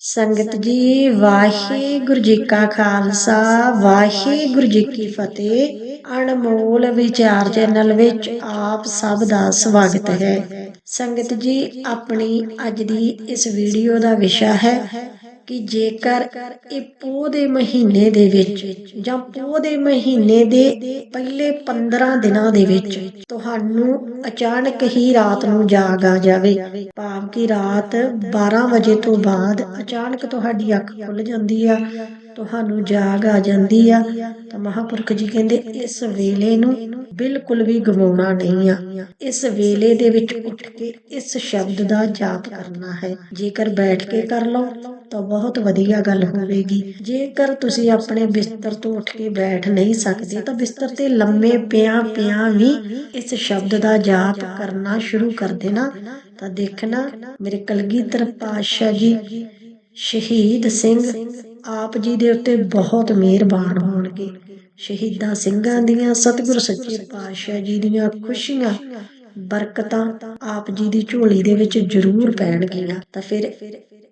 ਸੰਗਤ ਜੀ, ਵਾਹਿਗੁਰੂ ਜੀ ਕਾ ਖਾਲਸਾ, ਵਾਹਿਗੁਰੂ ਜੀ ਕੀ ਫਤਿਹ। ਅਣਮੋਲ ਵਿਚਾਰ ਚੈਨਲ ਵਿੱਚ ਆਪ ਸਭ ਦਾ ਸਵਾਗਤ ਹੈ। ਸੰਗਤ ਜੀ, ਆਪਣੀ ਅੱਜ ਦੀ ਇਸ ਵੀਡੀਓ ਦਾ ਵਿਸ਼ਾ ਹੈ ਕਿ ਜੇਕਰ ਇਹ ਪੋਹ ਦੇ ਮਹੀਨੇ ਦੇ ਵਿੱਚ ਜਾਂ ਪੋਹ ਦੇ ਮਹੀਨੇ ਦੇ ਪਹਿਲੇ 15 ਦਿਨਾਂ ਦੇ ਵਿੱਚ ਤੁਹਾਨੂੰ ਅਚਾਨਕ ਹੀ ਰਾਤ ਨੂੰ ਜਾਗ ਆ ਜਾਵੇ, ਭਾਵ ਕਿ ਰਾਤ 12 ਵਜੇ ਤੋਂ ਬਾਅਦ ਅਚਾਨਕ ਤੁਹਾਡੀ ਅੱਖ ਖੁੱਲ ਜਾਂਦੀ ਆ। ਤੁਹਾਨੂੰ ਜਾਗ ਆ ਜਾਂਦੀ ਆ। ਤਾਂ ਮਹਾਪੁਰਖ ਜੀ ਕਹਿੰਦੇ, ਇਸ ਵੇਲੇ ਨੂੰ ਬਿਲਕੁਲ ਵੀ ਗਵਾਉਣਾ ਨਹੀਂ ਆ। ਇਸ ਵੇਲੇ ਦੇ ਵਿੱਚ ਉੱਠ ਕੇ ਇਸ ਸ਼ਬਦ ਦਾ ਜਾਪ ਕਰਨਾ ਹੈ। ਜੇਕਰ ਬੈਠ ਕੇ ਕਰ ਲਓ, ਤਾਂ ਬਹੁਤ ਵਧੀਆ ਗੱਲ ਹੋਵੇਗੀ। ਜੇਕਰ ਤੁਸੀਂ ਆਪਣੇ ਬਿਸਤਰ ਤੋਂ ਉੱਠ ਕੇ ਬੈਠ ਨਹੀਂ ਸਕਦੇ, ਤਾਂ ਬਿਸਤਰ ਤੇ ਲੰਮੇ ਪਿਆ ਪਿਆ ਵੀ ਇਸ ਸ਼ਬਦ ਦਾ ਜਾਪ ਕਰਨਾ ਸ਼ੁਰੂ ਕਰ ਦੇਣਾ। ਤਾਂ ਦੇਖਣਾ, ਮੇਰੇ ਕਲਗੀਧਰ ਪਾਤਸ਼ਾਹ ਜੀ, ਸ਼ਹੀਦ ਸਿੰਘ ਆਪ ਜੀ ਦੇ ਉੱਤੇ ਬਹੁਤ ਮਿਹਰਬਾਨ ਹੋਣਗੇ। ਸ਼ਹੀਦਾਂ ਸਿੰਘਾਂ ਦੀਆਂ, ਸਤਿਗੁਰ ਸੱਚੇ ਪਾਤਸ਼ਾਹ ਜੀ ਦੀਆਂ ਖੁਸ਼ੀਆਂ, ਬਰਕਤਾਂ ਆਪ ਜੀ ਦੀ ਝੋਲੀ ਦੇ ਵਿੱਚ ਜ਼ਰੂਰ ਪੈਣਗੀਆਂ। ਤਾਂ ਫਿਰ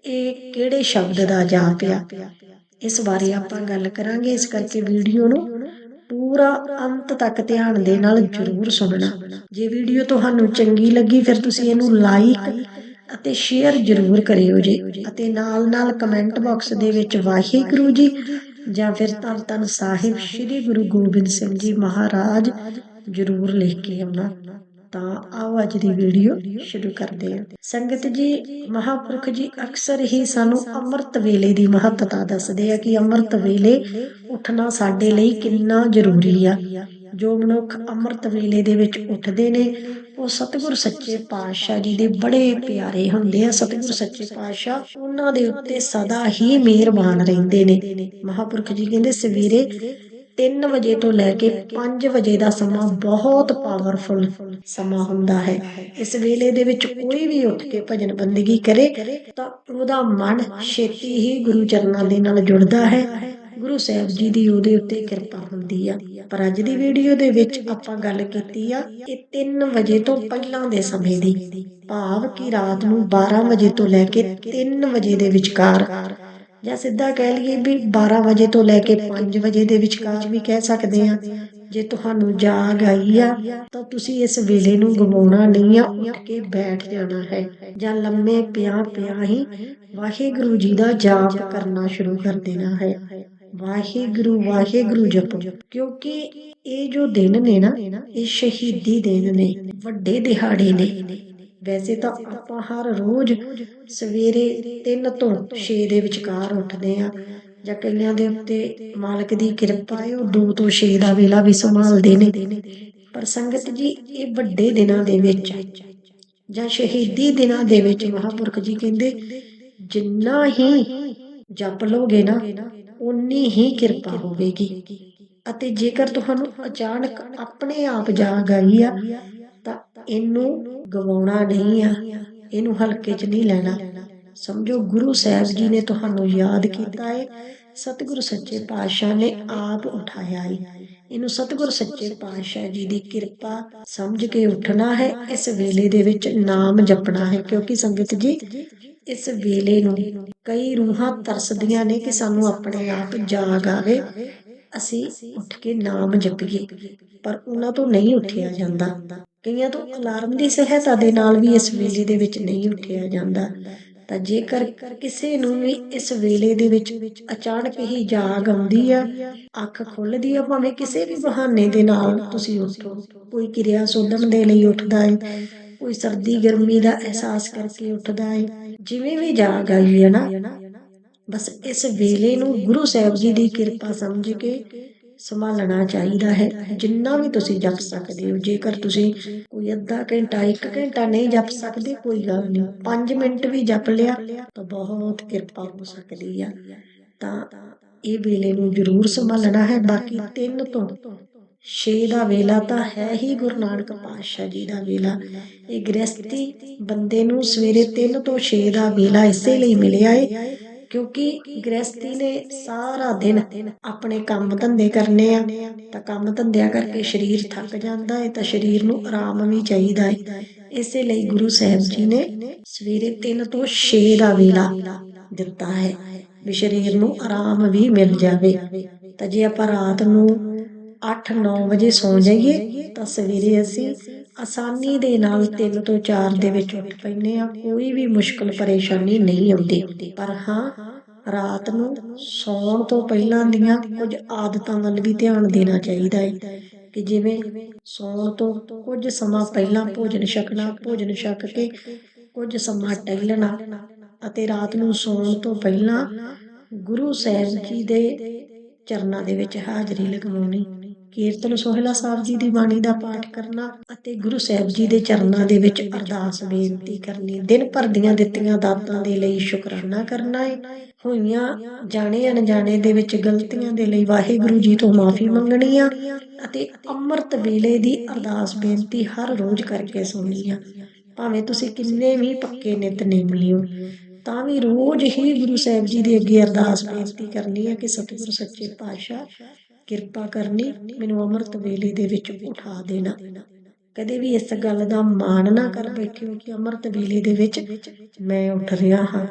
ਇਹ ਕਿਹੜੇ ਸ਼ਬਦ ਦਾ ਜਾਪ ਆ? ਇਸ ਬਾਰੇ ਆਪਾਂ ਗੱਲ ਕਰਾਂਗੇ। ਇਸ ਕਰਕੇ ਵੀਡੀਓ ਨੂੰ ਪੂਰਾ ਅੰਤ ਤੱਕ ਧਿਆਨ ਦੇ ਨਾਲ ਜ਼ਰੂਰ ਸੁਣਨਾ। ਜੇ ਵੀਡੀਓ ਤੁਹਾਨੂੰ ਚੰਗੀ ਲੱਗੀ, ਫਿਰ ਤੁਸੀਂ ਇਹਨੂੰ ਲਾਈਕ ਅਤੇ ਸ਼ੇਅਰ ਜ਼ਰੂਰ ਕਰਿਓ ਜੀ ਅਤੇ ਨਾਲ ਨਾਲ ਕਮੈਂਟ ਬਾਕਸ ਦੇ ਵਿੱਚ ਵਾਹਿਗੁਰੂ ਜੀ ਜਾਂ ਫਿਰ ਧੰਨ ਧੰਨ ਸਾਹਿਬ ਸ੍ਰੀ ਗੁਰੂ ਗੋਬਿੰਦ ਸਿੰਘ ਜੀ ਮਹਾਰਾਜ ਜ਼ਰੂਰ ਲਿਖ ਕੇ ਆਉਣਾ। ਤਾਂ ਆਓ ਅੱਜ ਦੀ ਵੀਡੀਓ ਸ਼ੁਰੂ ਕਰਦੇ ਹਾਂ। ਸੰਗਤ ਜੀ, ਮਹਾਪੁਰਖ ਜੀ, ਅਕਸਰ ਹੀ ਸਾਨੂੰ ਅੰਮ੍ਰਿਤ ਵੇਲੇ ਦੀ ਮਹੱਤਤਾ ਦੱਸਦੇ ਆ ਕਿ ਅੰਮ੍ਰਿਤ ਵੇਲੇ ਉੱਠਣਾ ਸਾਡੇ ਲਈ ਕਿੰਨਾ ਜ਼ਰੂਰੀ ਆ। ਜੋ ਮਨੁੱਖ ਅੰਮ੍ਰਿਤ ਵੇਲੇ ਦੇ ਵਿੱਚ ਉੱਠਦੇ ਨੇ, ਉਹ ਸਤਿਗੁਰ ਸੱਚੇ ਪਾਤਸ਼ਾਹ ਜੀ ਦੇ ਬੜੇ ਪਿਆਰੇ ਹੁੰਦੇ ਆ। ਸਤਿਗੁਰ ਸੱਚੇ ਪਾਤਸ਼ਾਹ ਉਹਨਾਂ ਦੇ ਉੱਤੇ ਸਦਾ ਹੀ ਮਿਹਰਬਾਨ ਰਹਿੰਦੇ ਨੇ। ਮਹਾਪੁਰਖ ਜੀ ਕਹਿੰਦੇ, ਸਵੇਰੇ 3 ਵਜੇ ਤੋਂ ਲੈ ਕੇ 5 ਵਜੇ ਦਾ ਸਮਾਂ ਬਹੁਤ ਪਾਵਰਫੁਲ ਸਮਾਂ ਹੁੰਦਾ ਹੈ। ਇਸ ਵੇਲੇ ਦੇ ਵਿੱਚ ਕੋਈ ਵੀ ਉੱਠ ਕੇ ਭਜਨ ਬੰਦਗੀ ਕਰੇ ਤਾਂ ਉਹਦਾ ਮਨ ਛੇਤੀ ਹੀ ਗੁਰੂ ਚਰਨਾਂ ਦੇ ਨਾਲ ਜੁੜਦਾ ਹੈ। ਗੁਰੂ ਸਾਹਿਬ ਜੀ ਦੀ ਉਹਦੇ ਉੱਤੇ ਕਿਰਪਾ ਹੁੰਦੀ ਆ। ਪਰ ਅੱਜ ਦੀ ਵੀਡੀਓ ਦੇ ਵਿੱਚ ਆਪਾਂ ਗੱਲ ਕੀਤੀ ਆ ਇਹ 3 ਵਜੇ ਤੋਂ ਪਹਿਲਾਂ ਦੇ ਸਮੇਂ ਦੀ। ਭਾਵ ਕਿ ਰਾਤ ਨੂੰ 12 ਵਜੇ ਤੋਂ ਲੈ ਕੇ 3 ਵਜੇ ਦੇ ਵਿਚਕਾਰ। ਜਾਂ ਸਿੱਧਾ ਕਹਿ ਲਈਏ ਵੀ 12 ਵਜੇ ਤੋਂ ਲੈ ਕੇ 5 ਵਜੇ ਦੇ ਵਿਚਕਾਰ ਵੀ ਕਹਿ ਸਕਦੇ ਆ ਜੇ ਤੁਹਾਨੂੰ ਜਾਗ ਆਈ ਆ, ਤਾਂ ਤੁਸੀਂ ਇਸ ਵੇਲੇ ਨੂੰ ਗਵਾਉਣਾ ਨਹੀਂ ਆ, ਉੱਠ ਕੇ ਬੈਠ ਜਾਣਾ ਹੈ। ਜਾਂ ਲੰਮੇ ਪਿਆ ਪਿਆ ਹੀ ਵਾਹਿਗੁਰੂ ਜੀ ਦਾ ਜਾਪ ਕਰਨਾ ਸ਼ੁਰੂ ਕਰ ਦੇਣਾ ਹੈ। ਵਾਹਿਗੁਰੂ ਵਾਹਿਗੁਰੂ ਜਪੋ। ਕਿਉਂਕਿ ਇਹ ਜੋ ਦਿਨ ਨੇ ਨਾ, ਇਹ ਸ਼ਹੀਦੀ ਦਿਨ ਨੇ, ਵੱਡੇ ਦਿਹਾੜੇ ਨੇ। ਵੈਸੇ ਤਾਂ ਆਪਾਂ ਹਰ ਰੋਜ਼ ਸਵੇਰੇ 3 ਤੋਂ 6 ਦੇ ਵਿਚਕਾਰ ਉੱਠਦੇ ਆ ਜਾਂ ਕਈਆਂ ਦੇ ਉੱਤੇ ਮਾਲਕ ਦੀ ਕਿਰਪਾ ਹੈ, ਉਹ 2 ਤੋਂ 6 ਦਾ ਵੇਲਾ ਵੀ ਸੰਭਾਲਦੇ ਨੇ। ਪਰ ਸੰਗਤ ਜੀ, ਇਹ ਵੱਡੇ ਦਿਨਾਂ ਦੇ ਵਿੱਚ ਜਾਂ ਸ਼ਹੀਦੀ ਦਿਨਾਂ ਦੇ ਵਿੱਚ ਮਹਾਪੁਰਖ ਜੀ ਕਹਿੰਦੇ, ਜਿੰਨਾ ਹੀ ਜਪ ਲੋਗੇ ਨਾ ਉਨੀ ਹੀ ਕਿਰਪਾ ਹੋਵੇਗੀ। ਅਤੇ ਜੇਕਰ ਤੁਹਾਨੂੰ ਅਚਾਨਕ ਆਪਣੇ ਆਪ ਜਾਗ ਆਈ ਆ, ਤਾਂ ਇਹਨੂੰ ਗਵਾਉਣਾ ਨਹੀਂ ਆ। ਇਹਨੂੰ ਹਲਕੇ 'ਚ ਨਹੀਂ ਲੈਣਾ। ਸਮਝੋ, ਗੁਰੂ ਸਾਹਿਬ ਜੀ ਨੇ ਤੁਹਾਨੂੰ ਯਾਦ ਕੀਤਾ ਹੈ ਸਤਿਗੁਰੂ ਸੱਚੇ ਪਾਤਸ਼ਾਹ ਨੇ ਆਪ ਉਠਾਇਆ ਹੈ ਇਹਨੂੰ ਸਤਿਗੁਰ ਸੱਚੇ ਪਾਤਸ਼ਾਹ ਜੀ ਦੀ ਕਿਰਪਾ ਸਮਝ ਕੇ ਉੱਠਣਾ ਹੈ। ਇਸ ਵੇਲੇ ਦੇ ਵਿੱਚ ਨਾਮ ਜਪਣਾ ਹੈ, ਕਿਉਂਕਿ ਸੰਗਤ ਜੀ ਇਸ ਵੇਲੇ ਨੂੰ ਕਈ ਰੂਹਾਂ ਤਰਸਦੀਆਂ ਨੇ ਕਿ ਸਾਨੂੰ ਆਪਣੇ ਆਪ ਜਾਗ ਆਵੇ। ਅਸੀਂ ਉੱਠ ਕੇ ਨਾਮ ਜਪੀਏ, ਪਰ ਉਹਨਾਂ ਤੋਂ ਨਹੀਂ ਉੱਠਿਆ ਜਾਂਦਾ। ਕਈਆਂ ਤੋਂ ਅਲਾਰਮ ਦੀ ਸਹਾਇਤਾ ਦੇ ਨਾਲ ਵੀ ਇਸ ਵੇਲੇ ਦੇ ਵਿੱਚ ਨਹੀਂ ਉੱਠਿਆ ਜਾਂਦਾ। ਤਾਂ ਜੇਕਰ ਕਿਸੇ ਨੂੰ ਵੀ ਇਸ ਵੇਲੇ ਦੇ ਵਿੱਚ ਅਚਾਨਕ ਹੀ ਜਾਗ ਆਉਂਦੀ ਆ, ਅੱਖ ਖੁੱਲਦੀ ਆ, ਭਾਵੇਂ ਕਿਸੇ ਵੀ ਬਹਾਨੇ ਦੇ ਨਾਲ ਤੁਸੀਂ ਉੱਠੋ। ਕੋਈ ਕਿਰਿਆ ਸੋਧਣ ਦੇ ਲਈ ਉੱਠਦਾ ਹੈ ਕੋਈ ਸਰਦੀ ਗਰਮੀ ਦਾ ਅਹਿਸਾਸ ਕਰਕੇ ਉੱਠਦਾ ਹੈ ਜਿਵੇਂ ਵੀ ਜਾਗ ਆਈ ਹੈ ਨਾ। ਬਸ ਇਸ ਵੇਲੇ ਨੂੰ ਗੁਰੂ ਸਾਹਿਬ ਜੀ ਦੀ ਕਿਰਪਾ ਸਮਝ ਕੇ ਸੰਭਾਲਣਾ ਚਾਹੀਦਾ ਹੈ। ਜਿੰਨਾ ਵੀ ਤੁਸੀਂ ਜਪ ਸਕਦੇ ਹੋ, ਜੇਕਰ ਤੁਸੀਂ ਕੋਈ ਅੱਧਾ ਘੰਟਾ 1 ਘੰਟਾ ਨਹੀਂ ਜਪ ਸਕਦੇ, ਕੋਈ ਗੱਲ ਨਹੀਂ। 5 ਮਿੰਟ ਵੀ ਜਪ ਲਿਆ ਤਾਂ ਬਹੁਤ ਕਿਰਪਾ ਹੋ ਸਕਦੀ ਆ। ਤਾਂ ਇਹ ਵੇਲੇ ਨੂੰ ਜ਼ਰੂਰ ਸੰਭਾਲਣਾ ਹੈ। ਬਾਕੀ 3 ਤੋਂ ਛੇ ਦਾ ਵੇਲਾ ਤਾਂ ਹੈ ਹੀ ਗੁਰੂ ਨਾਨਕ ਪਾਤਸ਼ਾਹ ਜੀ ਦਾ ਵੇਲਾ। ਇਹ ਗ੍ਰਸਤੀ ਬੰਦੇ ਨੂੰ ਸਵੇਰੇ 3 ਤੋਂ 6 ਦਾ ਵੇਲਾ ਇਸੇ ਲਈ ਮਿਲਿਆ ਏ, ਕਿਉਂਕਿ ਗ੍ਰਸਤੀ ਨੇ ਸਾਰਾ ਦਿਨ ਆਪਣੇ ਕੰਮ ਧੰਦੇ ਕਰਨੇ ਆ। ਤਾਂ ਕੰਮ ਧੰਦਿਆਂ ਕਰਕੇ ਸਰੀਰ ਥੱਕ ਜਾਂਦਾ ਹੈ ਤਾਂ ਸਰੀਰ ਨੂੰ ਆਰਾਮ ਵੀ ਚਾਹੀਦਾ ਹੈ ਇਸੇ ਲਈ ਗੁਰੂ ਸਾਹਿਬ ਜੀ ਨੇ ਸਵੇਰੇ 3 ਤੋਂ 6 ਦਾ ਵੇਲਾ ਦਿੱਤਾ ਹੈ ਵੀ ਸਰੀਰ ਨੂੰ ਆਰਾਮ ਵੀ ਮਿਲ ਜਾਵੇ। ਤਾਂ ਜੇ ਆਪਾਂ ਰਾਤ ਨੂੰ 8-9 ਵਜੇ ਸੌ ਜਾਈਏ, ਤਾਂ ਸਵੇਰੇ ਅਸੀਂ ਆਸਾਨੀ ਦੇ ਨਾਲ 3 ਤੋਂ 4 ਦੇ ਵਿੱਚ ਉੱਠ ਪੈਂਦੇ ਆ ਕੋਈ ਵੀ ਮੁਸ਼ਕਲ ਪਰੇਸ਼ਾਨੀ ਨਹੀਂ ਆਉਂਦੀ। ਪਰ ਹਾਂ, ਰਾਤ ਨੂੰ ਸੌਣ ਤੋਂ ਪਹਿਲਾਂ ਦੀਆਂ ਕੁਝ ਆਦਤਾਂ ਵੱਲ ਵੀ ਧਿਆਨ ਦੇਣਾ ਚਾਹੀਦਾ ਹੈ ਕਿ ਜਿਵੇਂ ਸੌਣ ਤੋਂ ਕੁਝ ਸਮਾਂ ਪਹਿਲਾਂ ਭੋਜਨ ਛਕਣਾ, ਭੋਜਨ ਛਕ ਕੇ ਕੁਝ ਸਮਾਂ ਟਹਿਲਣਾ ਅਤੇ ਰਾਤ ਨੂੰ ਸੌਣ ਤੋਂ ਪਹਿਲਾਂ ਗੁਰੂ ਸਾਹਿਬ ਜੀ ਦੇ ਚਰਨਾਂ ਦੇ ਵਿੱਚ ਹਾਜ਼ਰੀ ਲਗਵਾਉਣੀ। ਕੀਰਤਨ ਸੋਹਿਲਾ ਸਾਹਿਬ ਜੀ ਦੀ ਬਾਣੀ ਦਾ ਪਾਠ ਕਰਨਾ ਅਤੇ ਗੁਰੂ ਸਾਹਿਬ ਜੀ ਦੇ ਚਰਨਾਂ ਦੇ ਵਿੱਚ ਅਰਦਾਸ ਬੇਨਤੀ ਕਰਨੀ, ਦਿਨ ਭਰ ਦੀਆਂ ਦਿੱਤੀਆਂ ਦਾਤਾਂ ਦੇ ਲਈ ਸ਼ੁਕਰਾਨਾ ਕਰਨਾ ਹੈ ਹੋਈਆਂ ਜਾਣੇ ਅਣਜਾਣੇ ਦੇ ਵਿੱਚ ਗਲਤੀਆਂ ਦੇ ਲਈ ਵਾਹਿਗੁਰੂ ਜੀ ਤੋਂ ਮਾਫੀ ਮੰਗਣੀ ਆ ਅਤੇ ਅੰਮ੍ਰਿਤ ਵੇਲੇ ਦੀ ਅਰਦਾਸ ਬੇਨਤੀ ਹਰ ਰੋਜ਼ ਕਰਕੇ ਸੁਣਨੀ ਆ। ਭਾਵੇਂ ਤੁਸੀਂ ਕਿੰਨੇ ਵੀ ਪੱਕੇ ਨਿਤਨੇਮ ਲਿਓ, ਤਾਂ ਵੀ ਰੋਜ਼ ਹੀ ਗੁਰੂ ਸਾਹਿਬ ਜੀ ਦੇ ਅੱਗੇ ਅਰਦਾਸ ਬੇਨਤੀ ਕਰਨੀ ਹੈ ਕਿ ਸਤਿਗੁਰ ਸੱਚੇ ਪਾਤਸ਼ਾਹ ਕਿਰਪਾ ਕਰਨੀ, ਮੈਨੂੰ ਅੰਮ੍ਰਿਤ ਵੇਲੇ ਦੇ ਵਿੱਚ ਉਠਾ ਦੇਣਾ। ਕਦੇ ਵੀ ਇਸ ਗੱਲ ਦਾ ਮਾਣ ਨਾ ਕਰ ਬੈਠਿਓ ਕਿ ਅੰਮ੍ਰਿਤ ਵੇਲੇ ਦੇ ਵਿੱਚ ਮੈਂ ਉੱਠ ਰਿਹਾ ਹਾਂ,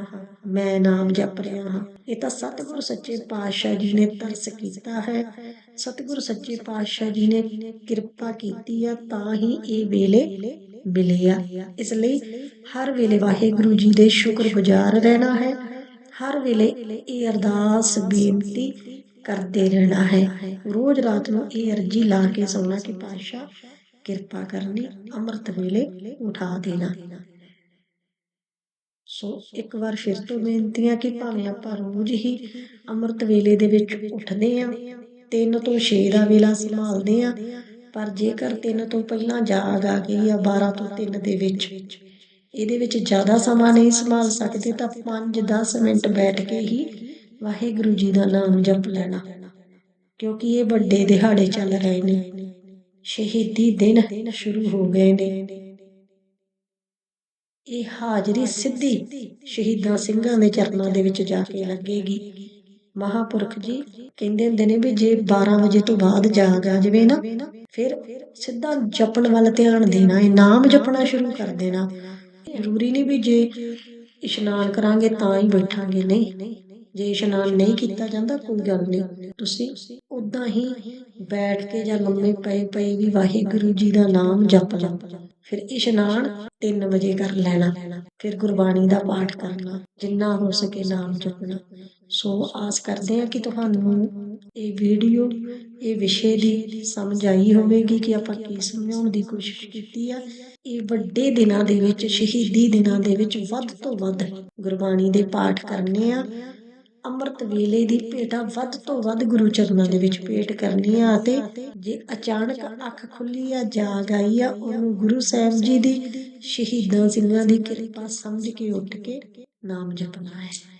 ਮੈਂ ਨਾਮ ਜਪ ਰਿਹਾ ਹਾਂ। ਇਹ ਤਾਂ ਸਤਿਗੁਰ ਸੱਚੇ ਪਾਤਸ਼ਾਹ ਜੀ ਨੇ ਤਰਸ ਕੀਤਾ ਹੈ। ਸਤਿਗੁਰ ਸੱਚੇ ਪਾਤਸ਼ਾਹ ਜੀ ਨੇ ਕਿਰਪਾ ਕੀਤੀ ਆ, ਤਾਂ ਹੀ ਇਹ ਵੇਲੇ ਮਿਲਿਆ ਇਸ ਲਈ ਹਰ ਵੇਲੇ ਵਾਹਿਗੁਰੂ ਜੀ ਦੇ ਸ਼ੁਕਰਗੁਜ਼ਾਰ ਰਹਿਣਾ ਹੈ। ਹਰ ਵੇਲੇ ਇਹ ਅਰਦਾਸ, ਬੇਨਤੀ ਕਰਦੇ ਰਹਿਣਾ ਹੈ। ਰੋਜ਼ ਰਾਤ ਨੂੰ ਇਹ ਅਰਜੀ ਲਾ ਕੇ ਸੌਣਾ ਕਿ ਪਾਤਸ਼ਾਹ, ਕਿਰਪਾ ਕਰਨੀ, ਅੰਮ੍ਰਿਤ ਵੇਲੇ ਉਠਾ ਦੇਣਾ। ਸੋ ਇੱਕ ਵਾਰ ਫਿਰ ਤੋਂ ਬੇਨਤੀਆਂ ਕਿ ਭਾਵੇਂ ਆਪਾਂ ਰੋਜ਼ ਹੀ ਅੰਮ੍ਰਿਤ ਵੇਲੇ ਦੇ ਵਿੱਚ ਉੱਠਦੇ ਆਂ 3 ਤੋਂ 6 ਦਾ ਵੇਲਾ ਸੰਭਾਲਦੇ ਆਂ, ਪਰ ਜੇਕਰ ਤਿੰਨ ਤੋਂ ਪਹਿਲਾਂ ਜਾਗ ਆ ਗਈ ਆ 12 ਤੋਂ 3 ਦੇ ਵਿੱਚ, ਇਹਦੇ ਵਿੱਚ ਜ਼ਿਆਦਾ ਸਮਾਂ ਨਹੀਂ ਸੰਭਾਲ ਸਕਦੇ, ਤਾਂ 5-10 ਮਿੰਟ ਬੈਠ ਕੇ ਹੀ ਵਾਹਿਗੁਰੂ ਜੀ ਦਾ ਨਾਮ ਜਪ ਲੈਣਾ, ਕਿਉਂਕਿ ਇਹ ਵੱਡੇ ਦਿਹਾੜੇ ਚੱਲ ਰਹੇ ਨੇ। ਸ਼ਹੀਦੀ ਦਿਨ ਸ਼ੁਰੂ ਹੋ ਗਏ ਨੇ। ਇਹ ਹਾਜ਼ਰੀ ਸਿੱਧੀ ਸ਼ਹੀਦਾਂ ਸਿੰਘਾਂ ਦੇ ਚਰਨਾਂ ਦੇ ਵਿੱਚ ਜਾ ਕੇ ਲੱਗੇਗੀ। ਮਹਾਪੁਰਖ ਜੀ ਕਹਿੰਦੇ ਹੁੰਦੇ ਨੇ ਵੀ ਜੇ 12 ਵਜੇ ਤੋਂ ਬਾਅਦ ਜਾਗ ਆ ਜਾਵੇ ਨਾ, ਫਿਰ ਸਿੱਧਾ ਜਪਣ ਵੱਲ ਧਿਆਨ ਦੇਣਾ ਹੈ ਨਾਮ ਜਪਣਾ ਸ਼ੁਰੂ ਕਰ ਦੇਣਾ। ਜ਼ਰੂਰੀ ਨਹੀਂ ਵੀ ਜੇ ਇਸ਼ਨਾਨ ਕਰਾਂਗੇ ਤਾਂ ਹੀ ਬੈਠਾਂਗੇ, ਨਹੀਂ। ਜੇ ਇਸ਼ਨਾਨ ਨਹੀਂ ਕੀਤਾ ਜਾਂਦਾ ਕੋਈ ਗੱਲ ਨਹੀਂ। ਤੁਸੀਂ ਉਦਾਂ ਹੀ ਬੈਠ ਕੇ ਜਾਂ ਲੰਮੇ ਪਏ ਪਏ ਵੀ ਵਾਹਿਗੁਰੂ ਜੀ ਦਾ ਨਾਮ ਜਪ ਲਓ ਫਿਰ ਇਸ਼ਨਾਨ 3 ਵਜੇ ਕਰ ਲੈਣਾ। ਫਿਰ ਗੁਰਬਾਣੀ ਦਾ ਪਾਠ ਕਰਨਾ। ਜਿੰਨਾ ਹੋ ਸਕੇ ਨਾਮ ਜਪਣਾ। ਸੋ ਆਸ ਕਰਦੇ ਹਾਂ ਕਿ ਤੁਹਾਨੂੰ ਇਹ ਵੀਡੀਓ, ਇਹ ਵਿਸ਼ੇ ਦੀ ਸਮਝ ਆਈ ਹੋਵੇਗੀ ਕਿ ਆਪਾਂ ਕੀ ਸਮਝਾਉਣ ਦੀ ਕੋਸ਼ਿਸ਼ ਕੀਤੀ ਆ। ਇਹ ਵੱਡੇ ਦਿਨਾਂ ਦੇ ਵਿੱਚ, ਸ਼ਹੀਦੀ ਦਿਨਾਂ ਦੇ ਵਿੱਚ ਵੱਧ ਤੋਂ ਵੱਧ ਗੁਰਬਾਣੀ ਦੇ ਪਾਠ ਕਰਨੇ ਆ। ਅੰਮ੍ਰਿਤ ਵੇਲੇ ਦੀ ਭੇਟਾ ਵੱਧ ਤੋਂ ਵੱਧ ਗੁਰੂ ਚਰਨਾਂ ਦੇ ਵਿੱਚ ਭੇਟ ਕਰਨੀ ਆ ਅਤੇ ਜੇ ਅਚਾਨਕ ਅੱਖ ਖੁੱਲੀ ਆ, ਜਾਗ ਆਈ ਆ, ਉਹਨੂੰ ਗੁਰੂ ਸਾਹਿਬ ਜੀ ਦੀ ਸ਼ਹੀਦਾਂ ਸਿੰਘਾਂ ਦੀ ਕਿਰਪਾ ਸਮਝ ਕੇ ਉੱਠ ਕੇ ਨਾਮ ਜਪਣਾ ਹੈ।